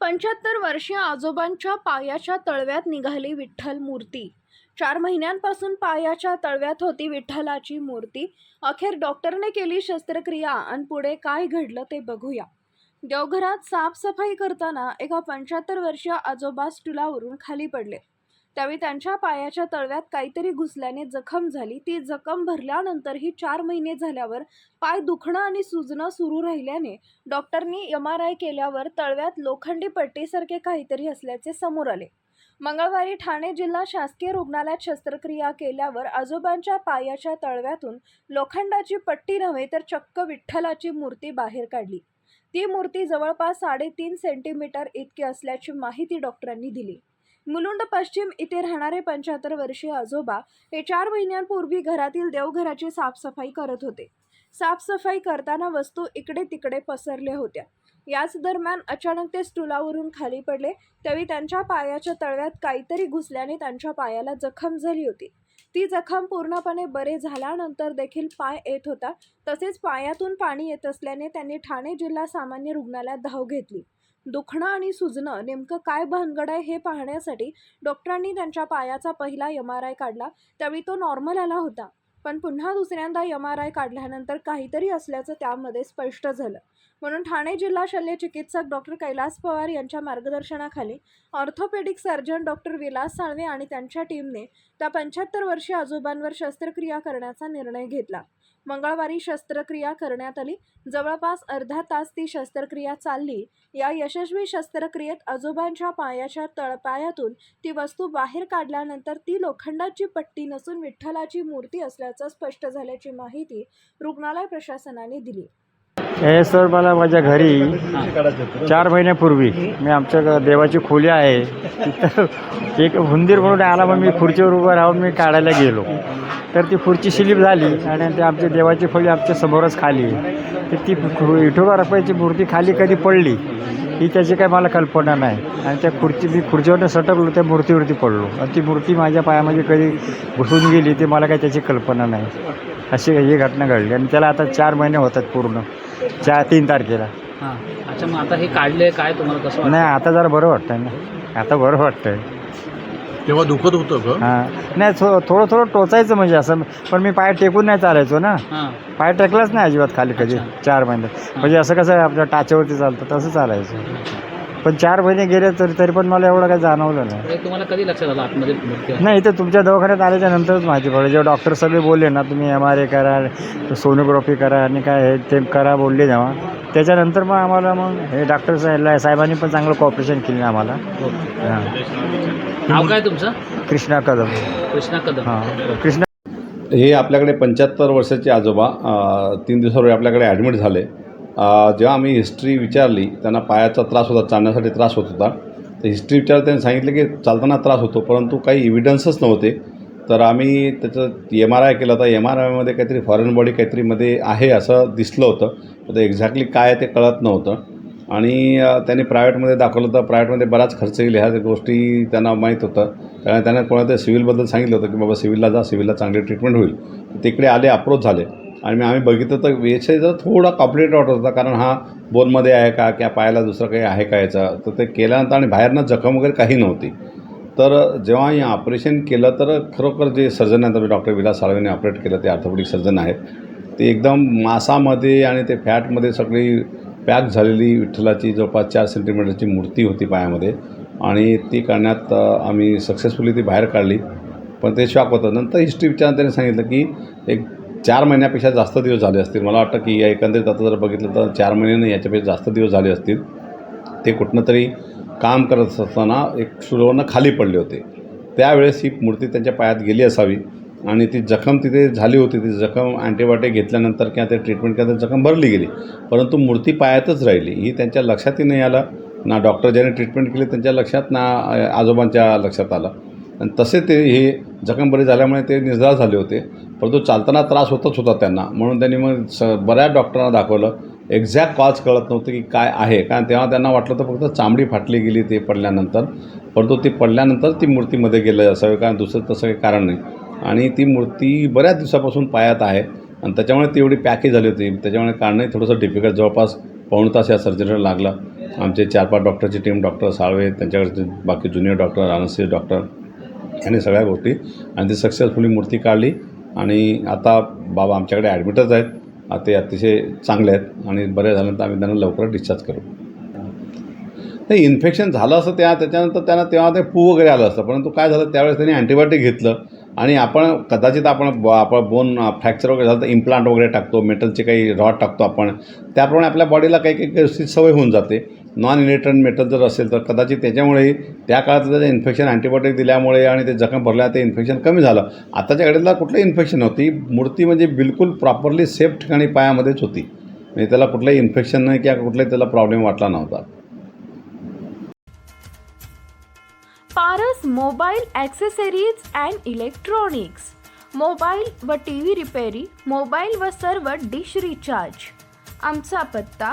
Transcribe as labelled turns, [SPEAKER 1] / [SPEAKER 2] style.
[SPEAKER 1] पंच्याहत्तर वर्षीय आजोबांच्या पायाच्या तळव्यात निघाली विठ्ठल मूर्ती. चार महिन्यांपासून पायाच्या तळव्यात होती विठ्ठलाची मूर्ती. अखेर डॉक्टरने केली शस्त्रक्रिया आणि पुढे काय घडलं ते बघूया. देवघरात साफसफाई करताना एका पंच्याहत्तर वर्षीय आजोबा स्टुलावरून खाली पडले. त्यावेळी त्यांच्या पायाच्या तळव्यात काहीतरी घुसल्याने जखम झाली. ती जखम भरल्यानंतरही चार महिने झाल्यावर पाय दुखणं आणि सुजणं सुरू राहिल्याने डॉक्टरनी एम आर आय केल्यावर तळव्यात लोखंडी पट्टीसारखे काहीतरी असल्याचे समोर आले. मंगळवारी ठाणे जिल्हा शासकीय रुग्णालयात शस्त्रक्रिया केल्यावर आजोबांच्या पायाच्या तळव्यातून लोखंडाची पट्टी नव्हे तर चक्क विठ्ठलाची मूर्ती बाहेर काढली. ती मूर्ती जवळपास साडेतीन सेंटीमीटर इतकी असल्याची माहिती डॉक्टरांनी दिली. मुलुंड पश्चिम इथे राहणारे पंच्याहत्तर वर्षीय आजोबा हे चार महिन्यांपूर्वी घरातील देवघराची साफसफाई करत होते. साफसफाई करताना वस्तू इकडे तिकडे पसरल्या होत्या. याच दरम्यान अचानक ते स्टुलावरून खाली पडले त्यावेळी त्यांच्या पायाच्या तळव्यात काहीतरी घुसल्याने त्यांच्या पायाला जखम झाली होती. ती जखम पूर्णपणे बरे झाल्यानंतर देखील पाय येत होता तसेच पायातून पाणी येत असल्याने त्यांनी ठाणे जिल्हा सामान्य रुग्णालयात धाव घेतली. दुखणं आणि सुजणं नेमकं काय भानगड आहे हे पाहण्यासाठी डॉक्टरांनी त्यांच्या पायाचा पहिला एम आर आय काढला. त्यावेळी तो नॉर्मल आला होता. पण पुन्हा दुसऱ्यांदा एम आर आय काढल्यानंतर काहीतरी असल्याचं त्यामध्ये स्पष्ट झालं. म्हणून ठाणे जिल्हा शल्य चिकित्सक डॉक्टर कैलास पवार यांच्या मार्गदर्शनाखाली orthopaedic surgeon doctor Vilas Salve आणि त्यांच्या टीमने त्या पंच्याहत्तर वर्षीय आजोबांवर शस्त्रक्रिया करण्याचा निर्णय घेतला. मंगळवारी शस्त्रक्रिया करण्यात आली. जवळपास अर्धा तास ती शस्त्रक्रिया चालली. या यशस्वी शस्त्रक्रियेत आजोबांच्या पायाच्या तळपायातून ती वस्तू बाहेर काढल्यानंतर ती लोखंडाची पट्टी नसून विठ्ठलाची मूर्ती असल्याचं स्पष्ट झाल्याची माहिती रुग्णालय प्रशासनाने दिली.
[SPEAKER 2] हे सर मला माझ्या घरी चार महिन्यापूर्वी मी आमच्या देवाची खोली आहे तिथं एक हुंदीर म्हणून आला मग मी खुर्चीवर उभं राहून मी काढायला गेलो. तर ती खुर्ची स्लिप झाली आणि ते आमच्या देवाची खोली आमच्या समोरच खाली तर ती विठोबा रपायची मूर्ती खाली कधी पडली ही त्याची काही मला कल्पना नाही. आणि त्या खुर्ची मी खुर्चीवरनं सटकलो त्या मूर्तीवरती पडलो. आणि ती मूर्ती माझ्या पायामध्ये कधी घुसून गेली ते मला काही त्याची कल्पना नाही. अशी ही घटना घडली आणि त्याला आता चार महिने होतात पूर्ण. चार तीन तारखेला.
[SPEAKER 3] हां. अच्छा मग आता हे काढले काय तुम्हाला कसं वाटतं?
[SPEAKER 2] नाही आता जरा बरं वाटतंय ना. आता बरं वाटतंय.
[SPEAKER 4] तेव्हा दुखत होतं का?
[SPEAKER 2] हां. नाही थो थोडं थोडं टोचायचं म्हणजे असं पण मी पाय टेकून नाही चालायचो ना.
[SPEAKER 3] हां.
[SPEAKER 2] पाय टेकलाच नाही अजिबात खाली कधी.
[SPEAKER 3] अच्छा.
[SPEAKER 2] चार महिन्यात म्हणजे असं कसं आपल्या टाचेवरती चालतं तसं चालायचं. पण चार महिने गेले तरी तरी पण मला एवढं काही जाणवलं नाही.
[SPEAKER 3] हे तुम्हाला कधी लक्षात आलं आतमध्ये आहे?
[SPEAKER 2] नाही इथं तुमच्या दवाखान्यात आल्याच्या नंतरच माहिती पडलं. जेव्हा डॉक्टर सगळे बोलले ना तुम्ही एम आर ए करा सोनोग्राफी करा आणि काय हे ते करा बोलले जेव्हा त्याच्यानंतर मग आम्हाला मग हे डॉक्टर साहेब साहेबांनी पण चांगलं कॉपरेशन केलं आम्हाला.
[SPEAKER 3] ओके.
[SPEAKER 2] हां.
[SPEAKER 3] नाव काय तुमचं?
[SPEAKER 2] कृष्णा कदम.
[SPEAKER 3] कृष्णा कदम.
[SPEAKER 2] हां. कृष्णा
[SPEAKER 5] हे आपल्याकडे पंच्याहत्तर वर्षाचे आजोबा अ, तीन दिवसापूर्वी आपल्याकडे ॲडमिट झाले. जेव्हा आम्ही हिस्ट्री विचारली त्यांना पायाचा त्रास होता चालण्यासाठी त्रास होत होता. तर हिस्ट्री विचारलं त्यांनी सांगितलं की चालताना त्रास होतो परंतु काही इव्हिडन्सच नव्हते. तर आम्ही त्याचं एम आर आय केला होता. एम आर आयमध्ये काहीतरी फॉरेन बॉडी काहीतरी मध्ये आहे असं दिसलं होतं. तर एक्झॅक्टली काय ते कळत नव्हतं. आणि त्यांनी प्रायव्हेटमध्ये दाखवलं होतं. प्रायव्हेटमध्ये बराच खर्च येईल ह्या गोष्टी त्यांना माहीत होतं. कारण त्यांना कोणाच्या सिव्हिलबद्दल सांगितलं होतं की बाबा सिव्हिलला जा सिव्हिलला चांगली ट्रीटमेंट होईल. तिकडे आले अप्रोच झाले. आणि मग आम्ही बघितलं तर विषय जर थोडा कॉम्प्लिकेट वाटत होता कारण हा बोनमध्ये आहे का किंवा पायाला दुसरं काही आहे का याचा तर ते केल्यानंतर आणि बाहेरनं जखम वगैरे काही नव्हती. तर जेव्हा हे ऑपरेशन केलं तर खरोखर जे सर्जन आहेत डॉक्टर विलास साळवेने ऑपरेट केलं ते ऑर्थोपेडिक सर्जन आहेत. ते एकदम मासामध्ये आणि ते फॅटमध्ये सगळी पॅक झालेली विठ्ठलाची जवळपास चार सेंटीमीटरची मूर्ती होती पायामध्ये. आणि ती काढण्यात आम्ही सक्सेसफुली ती बाहेर काढली. पण ते शॉक होतं. नंतर हिस्ट्री विचारून त्यांनी सांगितलं की एक चार महिन्यापेक्षा जास्त दिवस झाले असतील. मला वाटतं की या एकंदरीत आता जर बघितलं तर चार महिने नाही याच्यापेक्षा जास्त दिवस झाले असतील. ते कुठनं तरी काम करत असताना एक सुरवणं खाली पडले होते. त्यावेळेस ही मूर्ती त्यांच्या पायात गेली असावी आणि ती जखम तिथे झाली होती. ती जखम अँटीबायोटिक घेतल्यानंतर किंवा ते ट्रीटमेंट केल्यानंतर जखम भरली गेली. परंतु मूर्ती पायातच राहिली. ही त्यांच्या लक्षातही नाही आलं. ना डॉक्टर ज्याने ट्रीटमेंट केली त्यांच्या लक्षात ना आजोबांच्या लक्षात आलं. आणि तसे ते हे जखम बरे झाल्यामुळे ते निर्धार झाले होते. परंतु चालताना त्रास होतच होता त्यांना. म्हणून त्यांनी मग स बऱ्याच डॉक्टरांना दाखवलं. एक्झॅक्ट कॉज कळत नव्हतं की काय आहे. कारण तेव्हा त्यांना वाटलं तर फक्त चामडी फाटली गेली ते पडल्यानंतर. परंतु ती पडल्यानंतर ती मूर्तीमध्ये गेलं असावे. कारण दुसरं तसं काही कारण नाही. आणि ती मूर्ती बऱ्याच दिवसापासून पायात आहे. आणि त्याच्यामुळे ती एवढी पॅकेज झाली होती. त्याच्यामुळे कारणही थोडंसं डिफिकल्ट जवळपास पाऊण तास या सर्जरीला लागला. आमचे चार पाच डॉक्टरची टीम डॉक्टर साळवे त्यांच्याकडचे बाकी ज्युनियर डॉक्टर अनस्थिस डॉक्टर ह्याने सगळ्या गोष्टी. आणि ती सक्सेसफुली मूर्ती काढली. आणि आता बाबा आमच्याकडे ॲडमिटच आहेत. ते अतिशय चांगले आहेत. आणि बरे झाल्यानंतर आम्ही त्यांना लवकर डिस्चार्ज करू. नाही इन्फेक्शन झालं असं त्या त्याच्यानंतर त्यांना तेव्हा ते पू वगैरे आलं असतं. परंतु काय झालं त्यावेळेस त्यांनी अँटीबायोटिक घेतलं. आणि आपण कदाचित आपण ब आपण बोन फ्रॅक्चर वगैरे झालं तर इम्प्लांट वगैरे टाकतो. मेटलचे काही रॉड टाकतो आपण. त्याप्रमाणे आपल्या बॉडीला काही काही गोष्टी सवय होऊन जाते. नॉन इनिटंट मेटल जर असेल तर कदाचित त्याच्यामुळे त्या काळात त्याचं इन्फेक्शन अँटीबायोटिक दिल्यामुळे आणि ते जखम भरल्या ते इन्फेक्शन कमी झालं. आताच्या घडीला कुठलंही इन्फेक्शन नव्हती. मूर्ती म्हणजे बिलकुल प्रॉपरली सेफ ठिकाणी पायामध्येच होती. म्हणजे त्याला कुठलंही इन्फेक्शन नाही किंवा कुठलाही त्याला प्रॉब्लेम वाटला नव्हता.
[SPEAKER 1] Paras mobile accessories and electronics mobile व टी व्ही रिपेरी मोबाईल व सर्व डिश रिचार्ज आमचा पत्ता